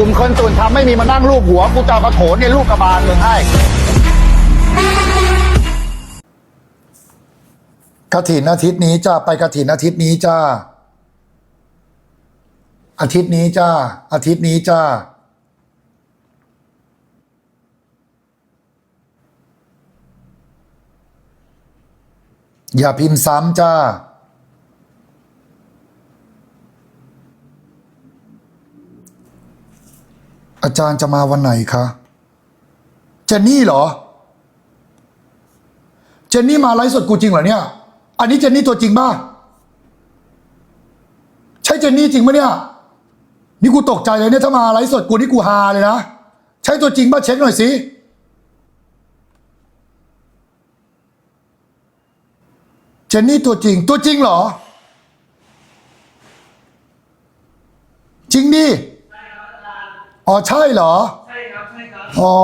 กลุ่มคนส่วนทำไม่มีมานั่งรูปหัวกูจะเอากระโถนในลูกกระบาลมึงให้กระถินอาทิตย์นี้จ้าไปกระถินอาทิตย์นี้จ้าอาทิตย์นี้จ้าอาทิตย์นี้จ้าอย่าพิมพ์ซ้ำจ้า อาจารย์จะมาวันไหนคะเจนนี่เหรอ เจนนี่มาไลฟ์สดกูจริงเหรอเนี่ย อันนี้เจนนี่ตัวจริงป่ะ ใช่เจนนี่จริงปะเนี่ย นี่กูตกใจเลยเนี่ยถ้ามาไลฟ์สดกูนี่กูฮาเลยนะ ใช่ตัวจริงป่ะเช็คหน่อยสิเจนนี่ตัวจริง ตัวจริงเหรอ จริงดิ อ๋อใช่เหรอ ใช่ครับ ใช่ครับ อ๋อ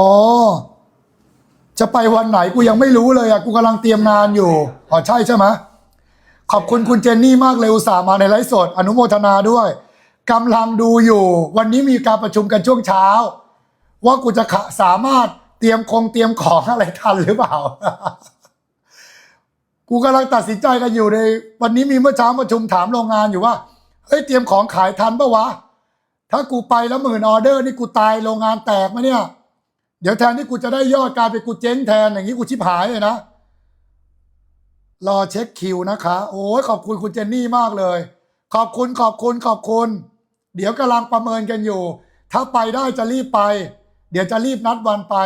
จะไปวันไหนกูยังไม่รู้เลยอะ กูกำลังเตรียมงานอยู่ อ๋อใช่ใช่ไหมขอบคุณคุณเจนนี่มากเลยอุตส่าห์มาในไลฟ์สด อนุโมทนาด้วยกำลังดูอยู่ วันนี้มีการประชุมกันช่วงเช้า ว่ากูจะขะสามารถเตรียมคงเตรียมของอะไรทันหรือเปล่า กูกำลังตัดสินใจกันอยู่ใน วันนี้มีเมื่อเช้าประชุมถามโรงงานอยู่ว่าเฮ้ยเตรียมของขายทันปะวะ ถ้ากูไปแล้วหมื่นออเดอร์นี่กูตายโรงงานแตกไหมเนี่ย เดี๋ยวแทนที่กูจะได้ยอดกลายเป็นกูเจ๊งแทนอย่างนี้กูชิบหายเลยนะ รอเช็คคิวนะคะ โอ้ยขอบคุณคุณเจนนี่มากเลย ขอบคุณขอบคุณขอบคุณ เดี๋ยวกำลังประเมินกันอยู่ ถ้าไปได้จะรีบไป เดี๋ยวจะรีบนัดวันไป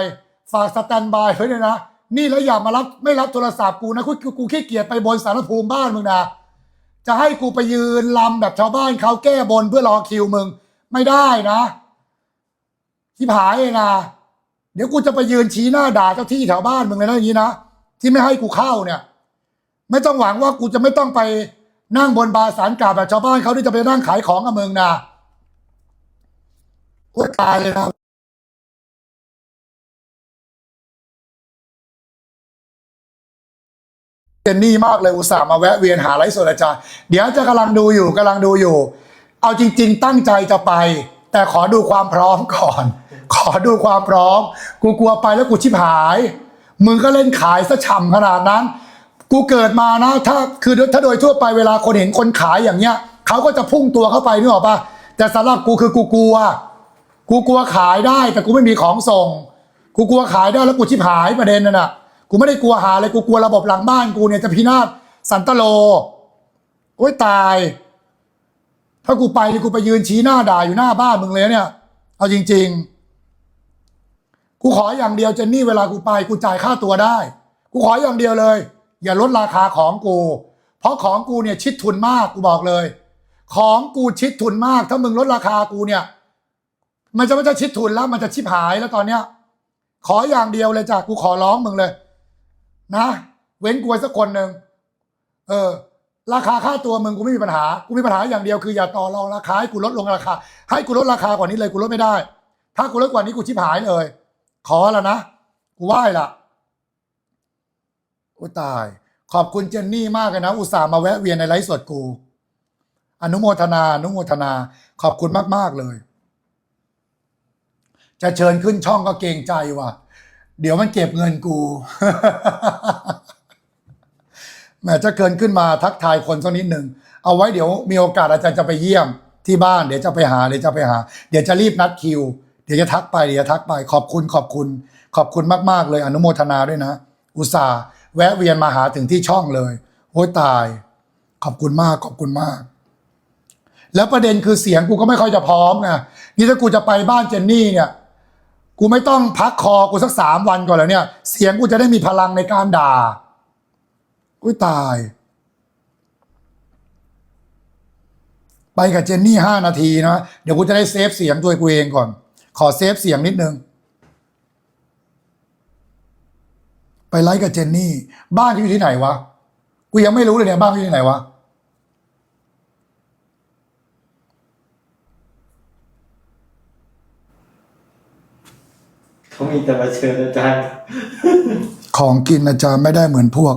ฝากสแตนบายไว้เลยนะ นี่แล้วอย่ามารับไม่รับโทรศัพท์กูนะกูกูกูขี้เกียจไปบนสารภูมิบ้านมึงนะจะให้กูไปยืนลำแบบชาวบ้านเขาแก้บนเพื่อรอคิวมึง ไม่ได้นะที่ผายเลยนะเดี๋ยวกูจะไปยืนชี้หน้าด่าเจ้าที่แถวบ้านมึงเลยนะอย่างนี้นะที่ไม่ให้กูเข้าเนี่ย ไม่ต้องหวังว่ากูจะไม่ต้องไปนั่งบนบาสารกล่าวแบบชาวบ้านเขาที่จะไปนั่งขายของกับมึงนะโอ้ยตายเลยนะเจนนี่มากเลยอุตส่าห์มาแวะเวียนหาไลฟ์สดอาจารย์เดี๋ยวจะกำลังดูอยู่กำลังดูอยู่ เอาจริง ๆ ตั้งใจจะไป แต่ขอดูความพร้อมก่อน ขอดูความพร้อม กูกลัวไปแล้วกูชิบหาย มึงก็เล่นขายซะฉ่ำขนาดนั้น กูเกิดมานะถ้าคือถ้าโดยทั่วไปเวลาคนเห็นคนขายอย่างเงี้ยเขาก็จะพุ่งตัวเข้าไปนึกออกปะแต่สำหรับกูคือกูกลัว กูกลัวขายได้ แต่กูไม่มีของส่ง กูกลัวขายได้แล้วกูชิบหายประเด็นนั่นน่ะกูไม่ได้กลัวหาเลยกูกลัวระบบหลังบ้านกูเนี่ยจะพินาศสันตโลโอ้ยตาย ถ้ากูไปกูไปยืนชี้หน้าด่าอยู่หน้าบ้านมึงเลยเนี่ย เอาจริง ๆ กูขออย่างเดียวเจนนี่เวลากูไปกูจ่ายค่าตัวได้ กูขออย่างเดียวเลย อย่าลดราคาของกู เพราะของกูเนี่ยชิดทุนมากกูบอกเลย ของกูชิดทุนมาก ถ้ามึงลดราคากูเนี่ย มันจะไม่ใช่ชิดทุนแล้ว มันจะชิบหายแล้วตอนเนี้ย ขออย่างเดียวเลยจ้ะกูขอร้องมึงเลย นะ เว้นกูไว้สักคนหนึ่งเออ ราคาค่าตัวมึงกูไม่มีปัญหา กูมีปัญหาอย่างเดียวคืออย่าต่อรองราคาให้กูลดลงราคา ให้กูลดราคากว่านี้เลยกูลดไม่ได้ ถ้ากูลดกว่านี้กูชิบหายเลย ขอแล้วนะ กูไหว้ละโอ้ตาย ขอบคุณเจนนี่มากเลยนะ อุตส่าห์มาแวะเวียนในไลฟ์สดกู อนุโมทนา อนุโมทนา ขอบคุณมากๆเลย จะเชิญขึ้นช่องก็เกรงใจว่ะ เดี๋ยวมันเก็บเงินกู แหมจะเกินขึ้นมาทักทายคนสักนิดหนึ่งเอาไว้เดี๋ยวมีโอกาสอาจารย์จะไปเยี่ยมที่บ้านเดี๋ยวจะไปหาเดี๋ยวจะไปหา เดี๋ยวจะรีบนัดคิว เดี๋ยวจะทักไปเดี๋ยวจะทักไปขอบคุณขอบคุณ ขอบคุณมากๆเลยอนุโมทนาด้วยนะ อุตส่าห์แวะเวียนมาหาถึงที่ช่องเลยโอ้ยตาย ขอบคุณมากขอบคุณมาก แล้วประเด็นคือเสียงกูก็ไม่ค่อยจะพร้อมไงนี่ถ้ากูจะไปบ้านเจนนี่เนี่ยกูไม่ต้องพักคอกูสักสามวันก่อนแล้วเนี่ย เสียงกูจะได้มีพลังในการด่า อุ้ยตาย ไปกับเจนนี่ห้านาทีนะ เดี๋ยวกูจะได้เซฟเสียงตัวกูเองก่อน ขอเซฟเสียงนิดนึง ไปไลฟ์กับเจนนี่ บ้านเขาอยู่ที่ไหนวะ กูยังไม่รู้เลยเนี่ยบ้านเขาอยู่ที่ไหนวะเขามีแต่มาเชิญอาจารย์ ของกินอาจารย์ไม่ได้เหมือนพวก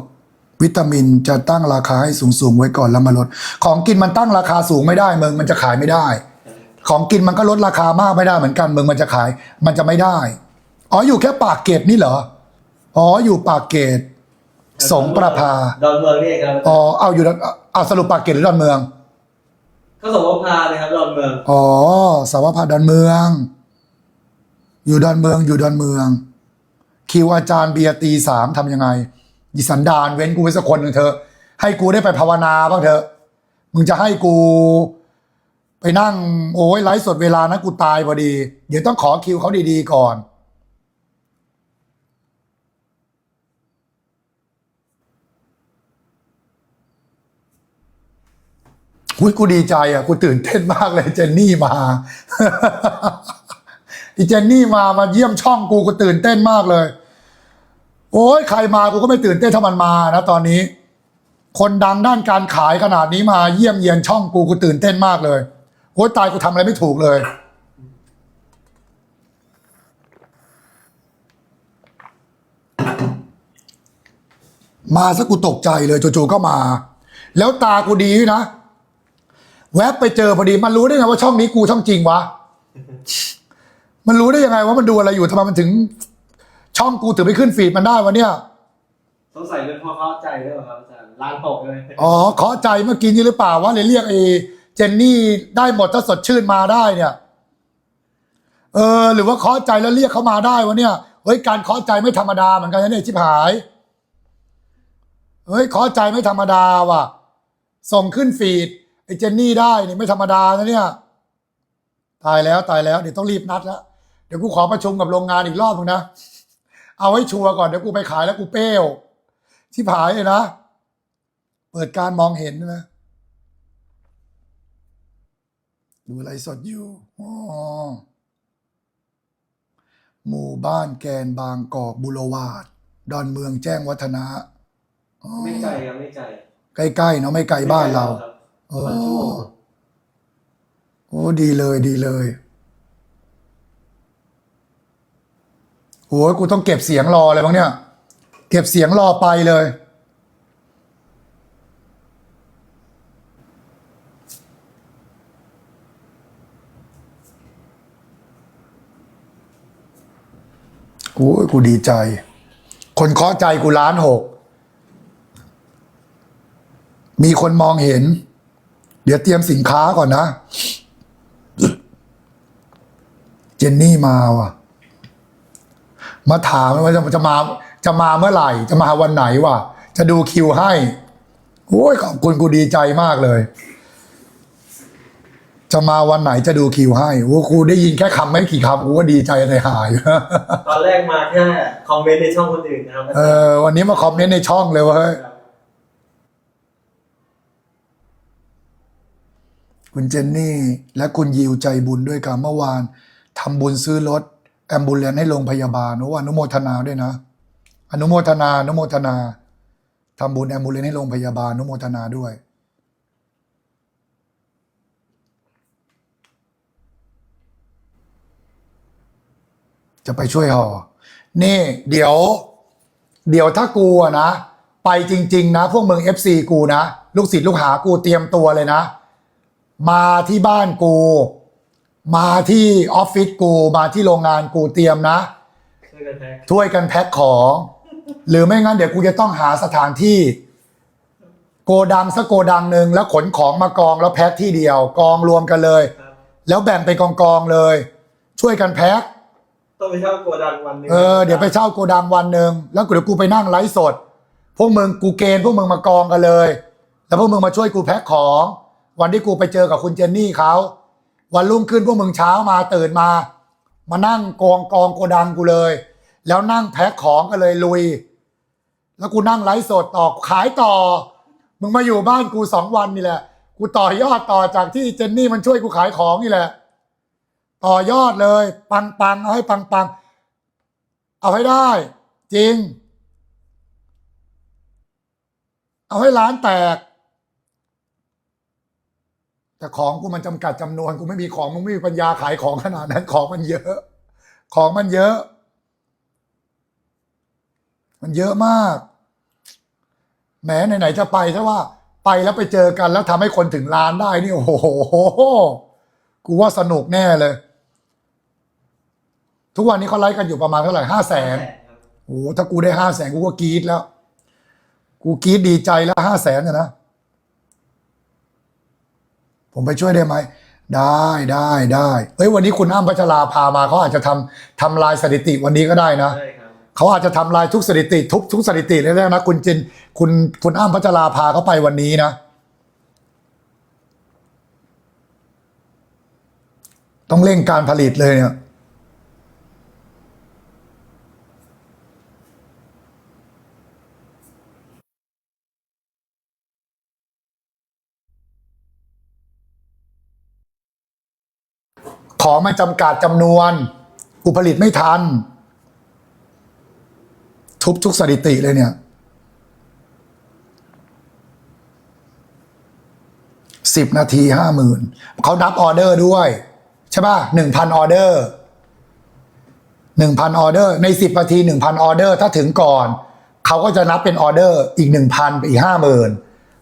วิตามินจะตั้งราคาให้สูงๆไว้ก่อนแล้วมาลด ของกินมันตั้งราคาสูงไม่ได้มึงมันจะขายไม่ได้ ของกินมันก็ลดราคามากไม่ได้เหมือนกันมึงมันจะขาย มันจะไม่ได้ อ๋ออยู่แค่ปากเกร็ดนี่เหรอ อ๋ออยู่ปากเกร็ดสงประภา ดอนเมืองนี่เองครับอ๋อเอาอยู่ดอนเอาสรุปปากเกร็ดหรือดอนเมือง ก็สงประพาเลยครับดอนเมืองอ๋อสาวพาดอนเมือง อยู่ดอนเมืองอยู่ดอนเมือง คิวอาจารย์เบียร์ตีสามทำยังไง ดิสันดานเว้นกูไว้สักคนหนึ่งเถอให้กูได้ไปภาวนาบ้างเถอะ มึงจะให้กู ไปนั่ง โอ้ยไลฟ์สดเวลานะกูตายพอดี เดี๋ยวต้องขอคิวเขาดีๆก่อน อุ้ยกูดีใจอะ กูตื่นเต้นมากเลยเจนนี่มาอีเจนนี่มามาเยี่ยมช่องกูกูตื่นเต้นมากเลย โอ้ยใครมากูก็ไม่ตื่นเต้นเท่ามันมานะตอนนี้ คนดังด้านการขายขนาดนี้มาเยี่ยมเยียนช่องกูกูตื่นเต้นมากเลยโอ้ยตายกูทำอะไรไม่ถูกเลย มาซะกูตกใจเลยจู่ๆก็มา แล้วตากูดีด้วยนะ แวบไปเจอพอดีมันรู้ได้ไงว่าช่องนี้กูช่องจริงวะมันรู้ได้ยังไงว่ามันดูอะไรอยู่ทำไมมันถึง ช่องกูถึงไปขึ้นฟีดมันได้วะเนี่ย สงสัยเป็นเพราะเข้าใจด้วยเหรอครับอาจารย์ร้านหกเลยอ๋อขอใจเมื่อกี้นี้หรือเปล่าว่าเลยเรียกไอ้เจนนี่ได้หมดถ้าสดชื่นมาได้เนี่ย เออ หรือว่าขอใจแล้วเรียกเขามาได้วะเนี่ยเฮ้ยการขอใจไม่ธรรมดาเหมือนกันนะเนี่ยชิบหายเฮ้ยขอใจไม่ธรรมดาว่ะ ส่งขึ้นฟีดไอ้เจนนี่ได้นี่ไม่ธรรมดานะเนี่ย ตายแล้วตายแล้วเดี๋ยวต้องรีบนัดแล้วเดี๋ยวกูขอประชุมกับโรงงานอีกรอบนึงนะ เอาไว้ชัวร์ก่อนเดี๋ยวกูไปขายแล้วกูเป้วชิบหายเลยนะ เปิดการมองเห็นนะดูอะไรสดอยู่อ๋อหมู่บ้านแกนบางกอกบุรวาด ดอนเมืองแจ้งวัฒนะอ๋อไม่ใจครับไม่ใจใกล้ๆเนาะไม่ไกลบ้านเราครับโอ้ประมาณชั่วโมงโอ้ดีเลยดีเลย โอ้ยกูต้องเก็บเสียงรอเลยบ้างเนี่ย เก็บเสียงรอไปเลย โอ้ยกูดีใจ คนเคาะใจกูล้านหก มีคนมองเห็น เดี๋ยวเตรียมสินค้าก่อนนะ เจนนี่มาว่ะ มาถามว่าจะจะมาจะมาเมื่อไหร่ จะมาวันไหนวะจะดูคิวให้โอ้ยขอบคุณกูดีใจมากเลย จะมาวันไหนจะดูคิวให้โอ้กูได้ยินแค่คำไม่กี่คำกูก็ดีใจเลยหายตอนแรกมาแค่คอมเมนต์ในช่องคนอื่นนะครับอาเอจารย์อวันนี้มาคอมเมนต์ในช่องเลยเว่าครับคุณเจนนี่ และคุณยิวใจบุญด้วยกันเมื่อวานทำบุญซื้อรถ แอมบูเลนให้โรงพยาบาลโอ้อนุโมทนาด้วยนะ อนุโมทนาอนุโมทนาทำบุญแอมบูเลนให้โรงพยาบาลอนุโมทนาด้วย จะไปช่วยห่อนี่ เดี๋ยว เดี๋ยวถ้ากูนะ ไปจริง ๆ นะ พวกมึง FC กูนะ ลูกศิษย์ลูกหากูเตรียมตัวเลยนะ มาที่บ้านกู มาที่ออฟฟิศกูมาที่โรงงานกูเตรียมนะ ช่วยกันแพ็คช่วยกันแพ็คของ หรือไม่งั้นเดี๋ยวกูจะต้องหาสถานที่ โกดังสักโกดังหนึ่งแล้วขนของมากองแล้วแพ็คที่เดียว กองรวมกันเลย ครับแล้วแบ่งเป็นกองกองๆเลย ช่วยกันแพ็คต้องไปเช่าโกดังวันหนึงเออเดี๋ยวไปเช่าโกดังวันหนึ่งแล้วเดี๋ยวกูไปนั่งไลฟ์สด พวกมึงกูเกณฑ์พวกมึงมากองกันเลย แล้วพวกมึงมาช่วยกูแพ็คของ วันที่กูไปเจอกับคุณเจนนี่เขา วันรุ่งขึ้นพวกมึงเช้ามาตื่นมา มานั่งกองกองโกดังกูเลย แล้วนั่งแพ็คของกันเลยลุย แล้วกูนั่งไลฟ์สดต่อขายต่อ มึงมาอยู่บ้านกูสองวันนี่แหละ กูต่อยอดต่อจากที่เจนนี่มันช่วยกูขายของนี่แหละ ต่อยอดเลย ปังปังๆเอาให้ปังปังๆเอาให้ได้ จริง เอาให้ร้านแตก แต่ของกูมันจำกัดจำนวนกูไม่มีของมึงไม่มีปัญญาขายของขนาดนั้นของมันเยอะ ของมันเยอะ มันเยอะมากแหม้ไหนๆจะไปถ้าว่า ไปแล้วไปเจอกันแล้วทำให้คนถึงร้านได้นี่โอ้โหกูว่าสนุกแน่เลย ทุกวันนี้เขาไลฟ์กันอยู่ประมาณเท่าไหร่ห้าแสนครับโอ้โหถ้ากูได้ห้าแสนกูก็กรี๊ดแล้ว กูกรี๊ดดีใจแล้วห้าแสนเนี่ยนะ ผมไปช่วยได้ไหมได้ได้ได้เฮ้ยวันนี้คุณอ้ำพัชราพามาเขาอาจจะทำทำลายสถิติวันนี้ก็ได้นะใช่ครับเขาอาจจะทำลายทุกสถิติ ทุกทุกสถิติเลยนะคุณจินคุณคุณอ้ำพัชราพาเขาไปวันนี้นะ ต้องเร่งการผลิตเลยเนี่ย ของมันจำกัดจำนวน กูผลิตไม่ทัน ทุบทุกสถิติเลยเนี่ยสิบนาทีห้าหมื่นเขานับออเดอร์ด้วย ใช่ป่ะหนึ่งพันออเดอร์หนึ่งพันออเดอร์ในสิบนาทีหนึ่งพันออเดอร์ถ้าถึงก่อน เขาก็จะนับเป็นออเดอร์อีกหนึ่งพันไปอีกห้าหมื่น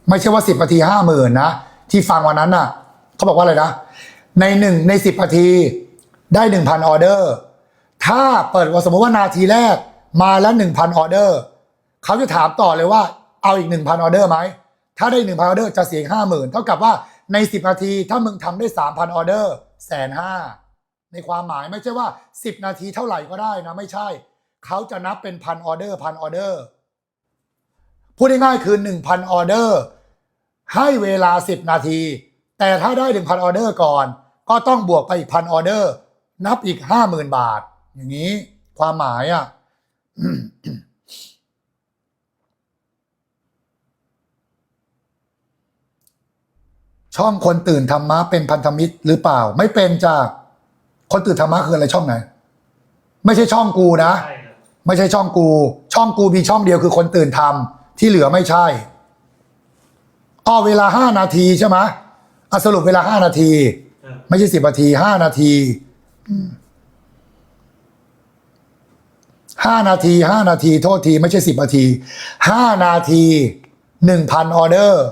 ไม่ใช่ว่าสิบนาทีห้าหมื่นนะ ที่ฟังวันนั้นน่ะ เขาบอกว่าอะไรนะ ในหนึ่งในสิบนาทีได้หนึ่งพันออเดอร์ ถ้าเปิดว่าสมมติว่านาทีแรกมาแล้วหนึ่งพันออเดอร์เขาจะถามต่อเลยว่าเอาอีกหนึ่งพันออเดอร์ไหม ถ้าได้หนึ่งพันออเดอร์จะเสียห้าหมื่นเท่ากับว่าในสิบนาทีถ้ามึงทำได้สามพันออเดอร์แสนห้าในความหมายไม่ใช่ว่าสิบนาทีเท่าไหร่ก็ได้นะไม่ใช่ เขาจะนับเป็นพันออเดอร์พันออเดอร์พูดง่ายๆคือหนึ่งพันออเดอร์ให้เวลาสิบนาที แต่ถ้าได้หนึ่งพันออเดอร์ก่อน ก็ต้องบวกไปอีกพันออเดอร์ นับอีกห้าหมื่นบาท อย่างนี้ความหมายอะช่องคนตื่นธรรมะเป็นพันธมิตรหรือเปล่า ไม่เป็นจ้าคนตื่นธรรมะคืออะไรช่องไหน ไม่ใช่ช่องกูนะใช่ครับไม่ใช่ช่องกู ช่องกูมีช่องเดียวคือคนตื่นทำที่เหลือไม่ใช่อ้อเวลาห้านาทีใช่ไหมอะสรุปเวลาห้านาทีครับ ไม่ใช่สิบนาทีห้านาทีห้านาทีห้านาที โทษที ไม่ใช่สิบนาทีห้านาทีหนึ่งพันออเดอร์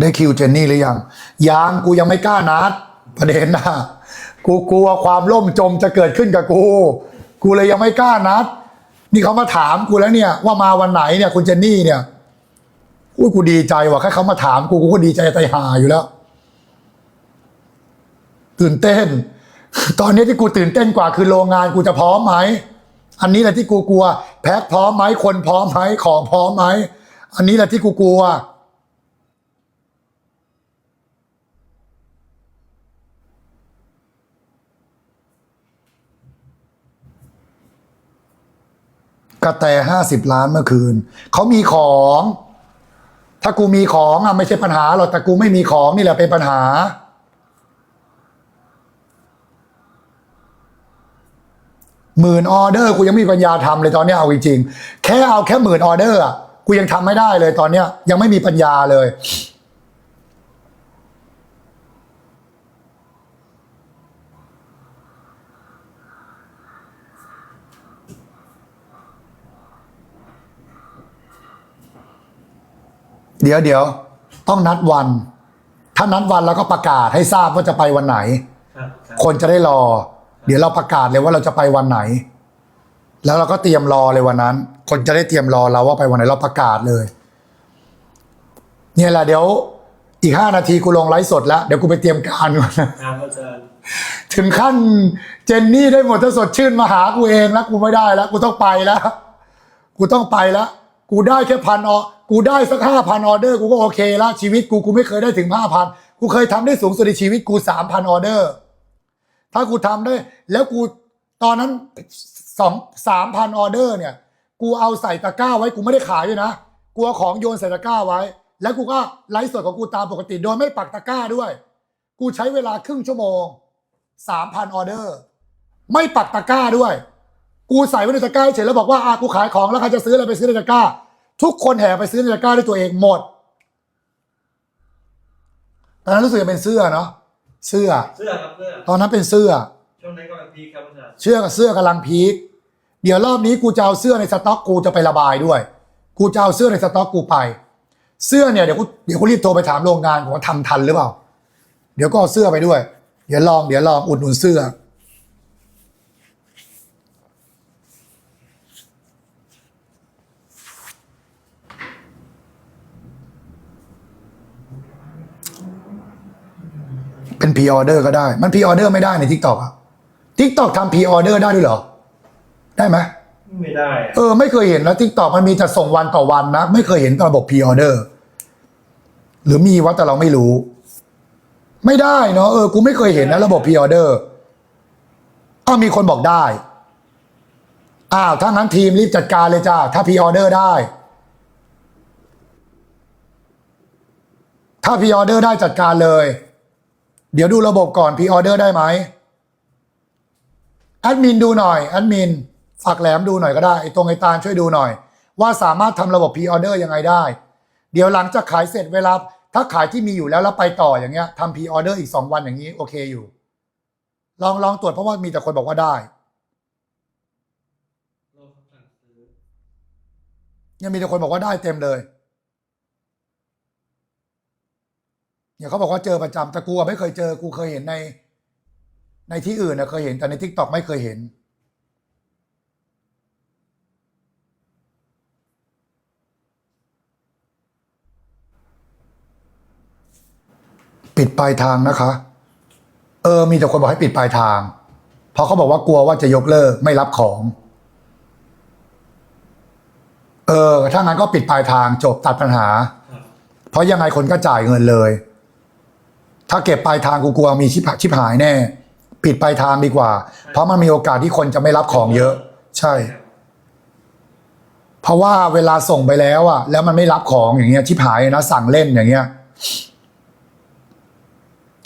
ได้คิวเจนนี่หรือยังยังกูยังไม่กล้านัดประเด็นนะ กูกลัวความล่มจมจะเกิดขึ้นกับกู กูเลยยังไม่กล้านัด นี่เขามาถามกูแล้วเนี่ย ว่ามาวันไหนเนี่ยคุณเจนนี่เนี่ยอุ้ยกูดีใจว่ะแค่เขามาถามกูกูก็ดีใจใจหาอยู่แล้ว ตื่นเต้น ตอนนี้ที่กูตื่นเต้นกว่าคือโรงงานกูจะพร้อมไหมอันนี้แหละที่กูกลัว แพ็คพร้อมไหมคนพร้อมไหมของพร้อมไหมอันนี้แหละที่กูกลัว กระแตห้าสิบล้านเมื่อคืน เขามีของ ถ้ากูมีของอะไม่ใช่ปัญหาหรอกแต่กูไม่มีของนี่แหละเป็นปัญหา หมื่นออเดอร์กูยังไม่มีปัญญาทำเลยตอนนี้เอาจริงๆแค่เอาแค่หมื่นออเดอร์อะกูยังทำไม่ได้เลยตอนเนี้ยยังไม่มีปัญญาเลย ดี๋ยวเดี๋ยวต้องนัดวัน ถ้านัดวันแล้วก็ประกาศให้ทราบว่าจะไปวันไหน ครับครับคนจะได้รอ เดี๋ยวเราประกาศเลยว่าเราจะไปวันไหน แล้วเราก็เตรียมรอเลยวันนั้น คนจะได้เตรียมรอเราว่าไปวันไหนเราประกาศเลย เนี่ยแหละเดี๋ยวอีกห้านาทีกูลงไลฟ์สดแล้วเดี๋ยวกูไปเตรียมการก่อนนะ ครับอาจารย์ถึงขั้นเจนนี่ได้หมดถ้าสดชื่นมาหากูเองแล้วกูไม่ได้แล้ว กูต้องไปแล้ว กูต้องไปแล้ว กูได้แค่พันออ กูได้สักห้าพันออเดอร์กูก็โอเคล้วชีวิตกูกูไม่เคยได้ถึงห้าพันกูเคยทำได้สูงสุดในชีวิตกูสามพันออเดอร์ ถ้ากูทำได้ แล้วกูตอนนั้นสองสามพันออเดอร์เนี่ย กูเอาใส่ตะกร้าไว้กูไม่ได้ขายด้วยนะกูเอาของโยนใส่ตะกร้าไว้ แล้วกูก็ไลฟ์สดของกูตามปกติโดยไม่ปักตะกร้าด้วย กูใช้เวลาครึ่งชั่วโมงสามพันออเดอร์ ไม่ปักตะกร้าด้วย กูใส่ไว้ในตะกร้าเฉยแล้วบอกว่าอะกูขายของแล้วใครจะซื้ออะไรไปซื้อในตะกร้า ทุกคนแห่ไปซื้อในตะกร้าด้วยตัวเองหมดตอนนั้นรู้สึกจะเป็นเสื้อเนาะเสื้อ เสื้อครับเสื้อตอนนั้นเป็นเสื้อ ช่วงนั้นก็เป็นพีคครับอาจารย์เสื้อกับเสื้อกำลังพีคเดี๋ยวรอบนี้กูจะเอาเสื้อในสต็อกกูจะไประบายด้วย กูจะเอาเสื้อในสต็อกกูไป เสื้อเนี่ยเดี๋ยวกูเดี๋ยวกูรีบโทรไปถามโรงงานผมว่าทำทันหรือเปล่า เดี๋ยวก็เอาเสื้อไปด้วย เดี๋ยวลองเดี๋ยวลองอุดหนุนเสื้อ เป็นพ r ออเดอร์ก็ได้ มันพ r ออเดอร์ไม่ได้ในทิกตอกอะทิกตอกทำพ r ออเดอร์ได้ด้วยเหรอ ได้ไหมไม่ได้อะเออ ไม่เคยเห็นนะทิกตอกมันมีแต่ส่งวันต่อวันนะ ไม่เคยเห็นระบบพ r ออเดอร์ หรือมีวะแต่เราไม่รู้ ไม่ได้เนาะเออกูไม่เคยเห็นนะระบบพ r ออเดอร์อ้าวมีคนบอกได้อ้าวถ้างั้นทีมรีบจัดการเลยจ้าถ้าพ r ออเดอร์ได้ ถ้าพ r ออเดอร์ได้จัดการเลย เดี๋ยวดูระบบก่อนพ r ออเดอร์ได้ไหมแอดมินดูหน่อยแอดมินฝากแหลมดูหน่อยก็ได้ไอ้ตรงไอ้ตาลช่วยดูหน่อย ว่าสามารถทำระบบพ r ออเดอร์ยังไงได้ เดี๋ยวหลังจากขายเสร็จเวลา ถ้าขายที่มีอยู่แล้วแล้วไปต่ออย่างเงี้ยทำพ r ออเดอร์อีกสองวันอย่างนี้ โอเคอยู่ ลองลองตรวจเพราะว่ามีแต่คนบอกว่าได้โลกเขาสั่งซื้อยังมีแต่คนบอกว่าได้เต็มเลย เนี่ยเขาบอกว่าเจอประจำแต่กูไม่เคยเจอกูเคยเห็นใน ในที่อื่นนะเคยเห็นแต่ในทิกตอกไม่เคยเห็น ปิดปลายทางนะคะ เออ มีแต่คนบอกให้ปิดปลายทาง เพราะเขาบอกว่ากลัวว่าจะยกเลิกไม่รับของเออ ถ้างั้นก็ปิดปลายทางจบตัดปัญหา เพราะยังไงคนก็จ่ายเงินเลย ถ้าเก็บปลายทางกูกลัวมีชิบหายชิบหายแน่ปิดปลายทางดีกว่า เพราะมันมีโอกาสที่คนจะไม่รับของเยอะ ใช่ เพราะว่าเวลาส่งไปแล้วอะแล้วมันไม่รับของอย่างเงี้ยชิบหายนะสั่งเล่นอย่างเงี้ย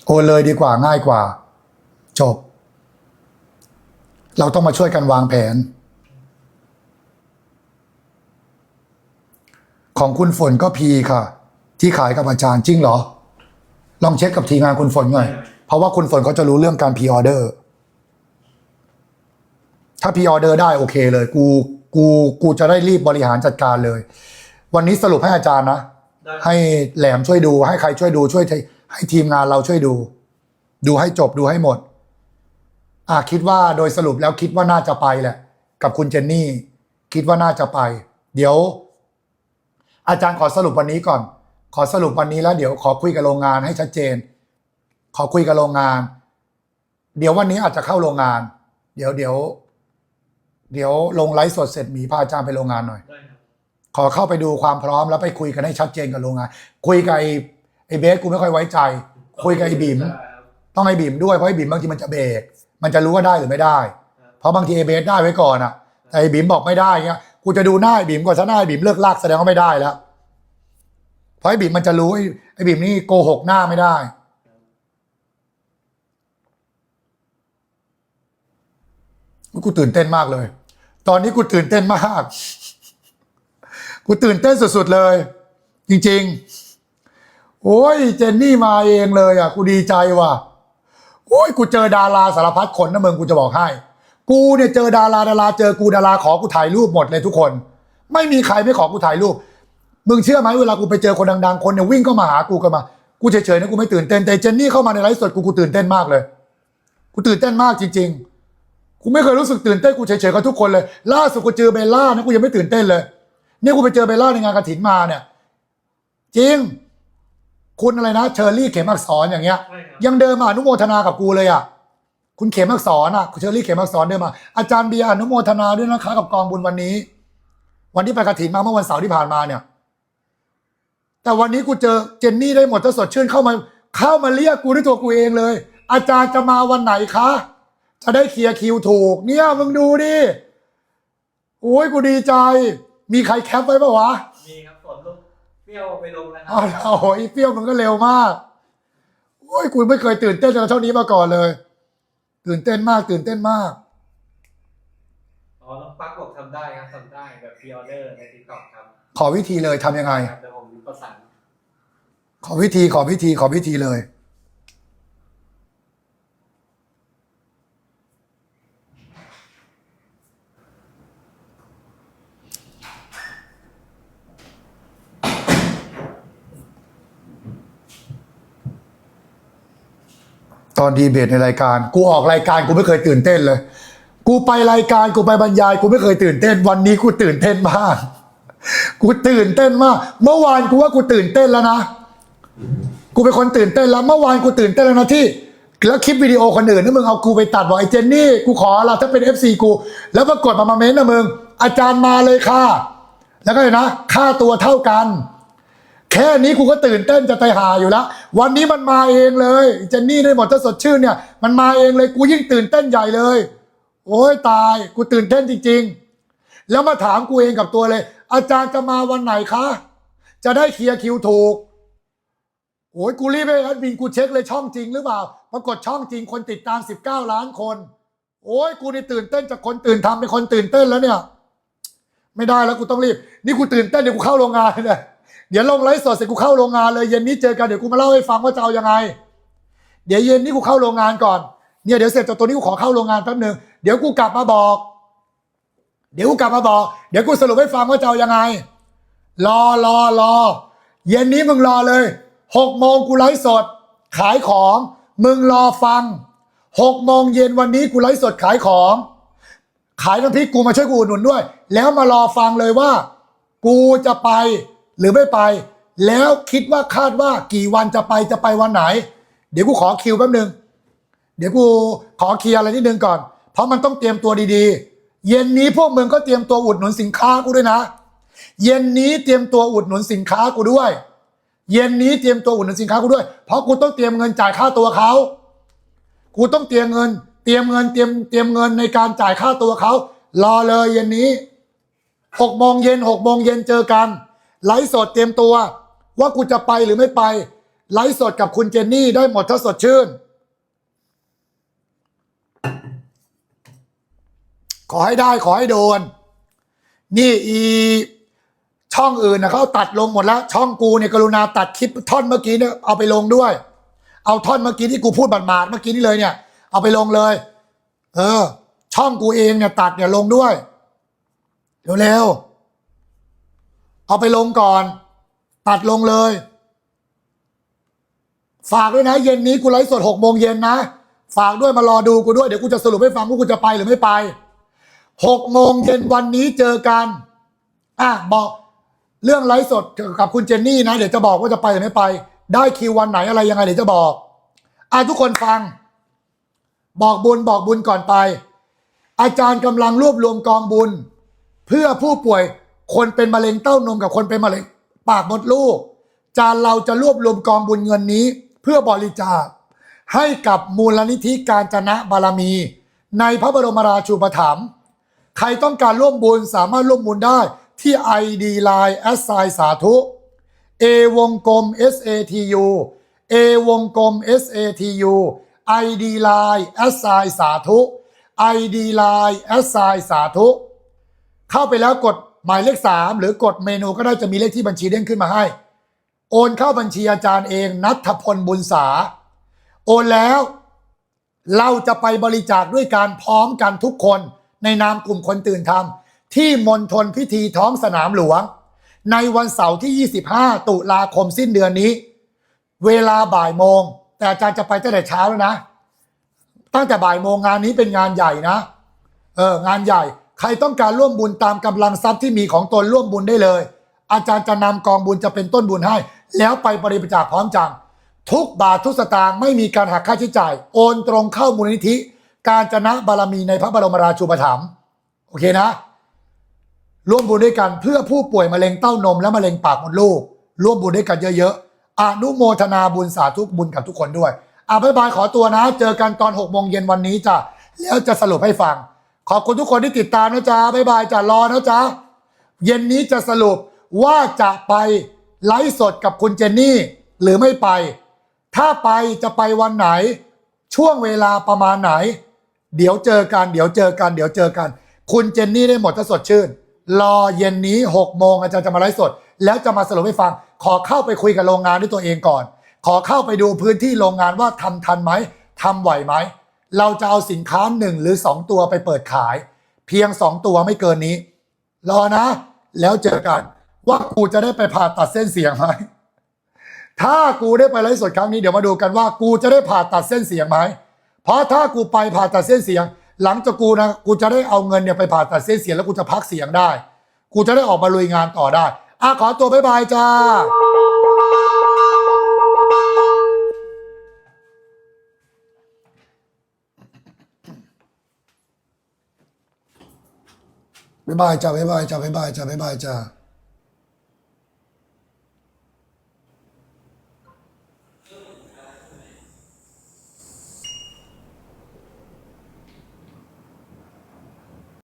โอนเลยดีกว่าง่ายกว่า จบ เราต้องมาช่วยกันวางแผน ของคุณฝนก็พีค่ะ ที่ขายกับอาจารย์จริงเหรอ ลองเช็คกับทีมงานคุณฝนหน่อย เพราะว่าคุณฝนเขาจะรู้เรื่องการพ r ออเดอร์ ถ้าพ r ออเดอร์ได้โอเคเลย กู กู กูจะได้รีบบริหารจัดการเลย วันนี้สรุปให้อาจารย์นะได้ให้แหลมช่วยดู ให้ใครช่วยดูช่วย ให้ทีมงานเราช่วยดู ดูให้จบดูให้หมด อะคิดว่าโดยสรุปแล้วคิดว่าน่าจะไปแหละ กับคุณเจนนี่ คิดว่าน่าจะไป เดี๋ยว อาจารย์ขอสรุปวันนี้ก่อน ขอสรุปวันนี้แล้วเดี๋ยวขอคุยกับโรงงานให้ชัดเจน ขอคุยกับโรงงาน เดี๋ยววันนี้อาจจะเข้าโรงงาน เดี๋ยวเดี๋ยว เดี๋ยวลงไลฟ์สดเสร็จหมีพาอาจารย์ไปโรงงานหน่อย ขอเข้าไปดูความพร้อมแล้วไปคุยกันให้ชัดเจนกับโรงงาน คุยกับไอ้ไอ้เบสกูไม่ค่อยไว้ใจ คุยกับไอ้บิมต้องไอ้บิมด้วยเพราะไอ้บิมบางทีมันจะเบรกมันจะรู้ว่าได้หรือไม่ได้ เพราะบางทีไอ้เบสได้ไว้ก่อนอะแต่ไอ้บิมบอกไม่ได้เงี้ยกูจะดูหน้าไอ้บิมก่อนถ้าหน้าไอ้บิมเลิกลากแสดงว่าไม่ได้แล้ว เพราะไอ้บิ๋มมันจะรู้ไอ้ไอ้บิ๋มนี่โกหกหน้าไม่ได้ กูตื่นเต้นมากเลย ตอนนี้กูตื่นเต้นมาก กูตื่นเต้นสุดๆเลย จริง ๆ โอ้ยเจนนี่มาเองเลยอะ กูดีใจว่ะ โอ้ยกูเจอดาราสารพัดคนนะมึงกูจะบอกให้ กูเนี่ยเจอดาราดาราเจอกูดาราขอกูถ่ายรูปหมดเลยทุกคน ไม่มีใครไม่ขอกูถ่ายรูป มึงเชื่อไหมเวลากูไปเจอคนดังๆ คนเนี่ยวิ่งเข้ามาหากูกันมา กูเฉยๆนะกูไม่ตื่นเต้นแต่เจนนี่เข้ามาในไลฟ์สดกูกูตื่นเต้นมากเลย กูตื่นเต้นมากจริง ๆ กูไม่เคยรู้สึกตื่นเต้นกูเฉยๆกับทุกคนเลย ล่าสุดกูเจอเบลล่านะกูยังไม่ตื่นเต้นเลยเนี่ยกูไปเจอเบลล่าในงานกระถินมาเนี่ย จริง คุณอะไรนะเชอร์รี่เข็มอักษรอย่างเงี้ยใช่ครับยังเดินมาอนุโมทนากับกูเลยอะคุณเข็มอักษรอะคุณเชอรี่เข็มอักษรเดินมา อาจารย์เบียร์อนุโมทนาด้วยนะคะกับกองบุญวันนี้ วันที่ไปกระถินมาเมื่อวันเสาร์ที่ผ่านมาเนี่ย แต่วันนี้กูเจอเจนนี่ได้หมดถ้าสดชื่นเข้ามาเข้ามาเรียกกูด้วยตัวกูเองเลย อาจารย์จะมาวันไหนคะ จะได้เคลียร์คิวถูก เนี่ยมึงดูดิโอ้ยกูดีใจ มีใครแคปไว้ปะวะมีครับส่วนลูกเปรี้ยวไปลงแล้วคอ้ารัวโอ้ยเปรี้ยวมันก็เร็วมากโอ้ยกูไม่เคยตื่นเต้นจนเท่านี้มาก่อนเลย ตื่นเต้นมาก ตื่นเต้นมากอ๋อน้องปักบอกทำได้ครับทำได้แบบพ r ออเดอร์ในทิกตอกครับ ขอวิธีเลยทำยังไง ครับเดี๋ยวผม สานขอพิธีขอพิธีขอพิธีเลย ตอนดีเบตในรายการ กูออกรายการกูไม่เคยตื่นเต้นเลย กูไปรายการกูไปบรรยาย กูไม่เคยตื่นเต้น วันนี้กูตื่นเต้นมาก กูตื่นเต้นมาก เมื่อวานกูว่ากูตื่นเต้นแล้วนะ กูเป็นคนตื่นเต้นแล้วเมื่อวานกูตื่นเต้นแล้วนะที่ แล้วคลิปวิดีโอคนอื่นนี่มึงเอากูไปตัดบอกไอ้เจนนี่กูขอละถ้าเป็น FC กู แล้วปรากฏมามาเม้นนะมึง อาจารย์มาเลยค่ะ แล้วก็เลยนะค่าตัวเท่ากัน แค่นี้กูก็ตื่นเต้นจะตายหาอยู่แล้ววันนี้มันมาเองเลยเจนนี่ได้หมดถ้าสดชื่นเนี่ย มันมาเองเลยกูยิ่งตื่นเต้นใหญ่เลย โอ้ยตาย กูตื่นเต้นจริง ๆ แล้วมาถามกูเองกับตัวเลย อาจารย์จะมาวันไหนคะ จะได้เคลียร์คิวถูกโอ้ยกูรีบไปแอดมินกูเช็คเลยช่องจริงหรือเปล่า ปรากฏช่องจริงคนติดตาม 19 ล้านคน โอ้ยกูนี่ตื่นเต้นจากคนตื่นทำเป็นคนตื่นเต้นแล้วเนี่ย ไม่ได้แล้วกูต้องรีบ นี่กูตื่นเต้นเดี๋ยวกูเข้าโรงงานเลยเดี๋ยวลงไลฟ์สดเสร็จกูเข้าโรงงานเลยเย็นนี้เจอกันเดี๋ยวกูมาเล่าให้ฟังว่าจะเอายังไง เดี๋ยวเย็นนี้กูเข้าโรงงานก่อนเนี่ยเดี๋ยวเสร็จจากตัวนี้กูขอเข้าโรงงานแป๊บหนึ่งเดี๋ยวกูกลับมาบอก เดี๋ยวกูกลับมาบอกเดี๋ยวกูสรุปให้ฟังว่าจะเอายังไง รอรอรอ เย็นนี้มึงรอเลยหกโมงกูไลฟ์สด ขายของ มึงรอฟังหกโมงเย็นวันนี้กูไลฟ์สดขายของ ขายน้ำพริกกูมาช่วยกูอุดหนุนด้วย แล้วมารอฟังเลยว่า กูจะไปหรือไม่ไป แล้วคิดว่าคาดว่ากี่วันจะไปจะไปวันไหน เดี๋ยวกูขอคิวแป๊บนึง เดี๋ยวกูขอเคลียร์อะไรนิดนึงก่อน เพราะมันต้องเตรียมตัวดีๆ เย็นนี้พวกมึงก็เตรียมตัวอุดหนุนสินค้ากูด้วยนะ เย็นนี้เตรียมตัวอุดหนุนสินค้ากูด้วย เย็นนี้เตรียมตัวอุดหนุนสินค้ากูด้วย เพราะกูต้องเตรียมเงินจ่ายค่าตัวเขา กูต้องเตรียมเงิน เตรียมเงินเตรียมเตรียมเงินในการจ่ายค่าตัวเขา รอเลยเย็นนี้หกโมงเย็นหกโมงเย็นเจอกัน ไลฟ์สดเตรียมตัว ว่ากูจะไปหรือไม่ไป ไลฟ์สดกับคุณเจนนี่ได้หมดถ้าสดชื่น ขอให้ได้ขอให้โดน นี่อีช่องอื่นนะเขาตัดลงหมดแล้ว ช่องกูเนี่ยกรุณาตัดคลิปท่อนเมื่อกี้เนี่ยเอาไปลงด้วย เอาท่อนเมื่อกี้ที่กูพูดบาดๆเมื่อกี้นี่เลยเนี่ย เอาไปลงเลย เออ ช่องกูเองเนี่ยตัดเนี่ยลงด้วยเร็วๆเอาไปลงก่อน ตัดลงเลย ฝากด้วยนะ เย็นนี้กูไลฟ์สดหกโมงเย็นนะ ฝากด้วยมารอดูกูด้วยเดี๋ยวกูจะสรุปให้ฟังว่ากูจะไปหรือไม่ไป หกโมงเย็นวันนี้เจอกัน อะบอกเรื่องไลฟ์สดกับคุณเจนนี่นะ เดี๋ยวจะบอกว่าจะไปหรือไม่ไป ได้คิววันไหนอะไรยังไงเดี๋ยวจะบอก อะทุกคนฟัง บอกบุญบอกบุญก่อนไป อาจารย์กำลังรวบรวมกองบุญ เพื่อผู้ป่วยคนเป็นมะเร็งเต้านมกับคนเป็นมะเร็งปากมดลูกจานเราจะรวบรวมกองบุญเงินนี้ เพื่อบริจาค ให้กับมูลนิธิการจนะบารมี ในพระบรมราชูปถัมภ์ ใครต้องการร่วมบุญสามารถร่วมบุญได้ที่ ID Line แอสไซสาธุ A วงกลม SATU A วงกลม SATU ID Line แอสไซสาธุ ID Line แอสไซสาธุเข้าไปแล้วกดหมายเลข 3 หรือกดเมนูก็ได้จะมีเลขที่บัญชีเด้งขึ้นมาให้ โอนเข้าบัญชีอาจารย์เองนัทพลบุญสา โอนแล้ว เราจะไปบริจาคด้วยการพร้อมกันทุกคน ในนามกลุ่มคนตื่นธรรม ที่มณฑลพิธีท้องสนามหลวง ในวันเสาร์ที่ 25 ตุลาคมสิ้นเดือนนี้ เวลาบ่ายโมง แต่อาจารย์จะไปตั้งแต่เช้าแล้วนะ ตั้งแต่บ่ายโมงงานนี้เป็นงานใหญ่นะเอองานใหญ่ ใครต้องการร่วมบุญตามกำลังทรัพย์ที่มีของตนร่วมบุญได้เลย อาจารย์จะนำกองบุญจะเป็นต้นบุญให้ แล้วไปบริจาคพร้อมจัง ทุกบาททุกสตางค์ไม่มีการหักค่าใช้จ่าย โอนตรงเข้ามูลนิธิ การจนะบารมีในพระบรมราชูปถัมภ์โอเคนะ ร่วมบุญด้วยกันเพื่อผู้ป่วยมะเร็งเต้านมและมะเร็งปากมดลูก ร่วมบุญด้วยกันเยอะๆอนุโมทนาบุญสาธุบุญกับทุกคนด้วยอะบ๊ายบายขอตัวนะ เจอกันตอน6กโมงเย็นวันนี้จ้ะแล้วจะสรุปให้ฟัง ขอบคุณทุกคนที่ติดตามนะจ๊ะบายบายจ้ะรอนะจ๊ะเย็นนี้จะสรุปว่าจะไปไลฟ์สดกับคุณเจนนี่ หรือไม่ไป ถ้าไปจะไปวันไหน ช่วงเวลาประมาณไหน เดี๋ยวเจอกันเดี๋ยวเจอกันเดี๋ยวเจอกัน คุณเจนนี่ได้หมดถ้าสดชื่น รอเย็นนี้6โมงอาจารย์จะมาไลฟ์สด แล้วจะมาสรุปให้ฟัง ขอเข้าไปคุยกับโรงงานด้วยตัวเองก่อน ขอเข้าไปดูพื้นที่โรงงานว่าทำทันไหมทำไหวไหม เราจะเอาสินค้าหนึ่งหรือ 2 ตัวไปเปิดขาย เพียง 2 ตัวไม่เกินนี้ รอนะ แล้วเจอกัน ว่ากูจะได้ไปผ่าตัดเส้นเสียงไหมถ้ากูได้ไปไลฟ์สดครั้งนี้เดี๋ยวมาดูกันว่ากูจะได้ผ่าตัดเส้นเสียงไหม เพราะถ้ากูไปผ่าตัดเส้นเสียง หลังจากกูนะกูจะได้เอาเงินเนี่ยไปผ่าตัดเส้นเสียงแล้วกูจะพักเสียงได้ กูจะได้ออกมาลุยงานต่อได้อะขอตัวบ๊ายบายจ้าบ๊ายบายจ้าบ๊ายบายจ้าบ๊ายบายจ้าบ๊ายบายจ้า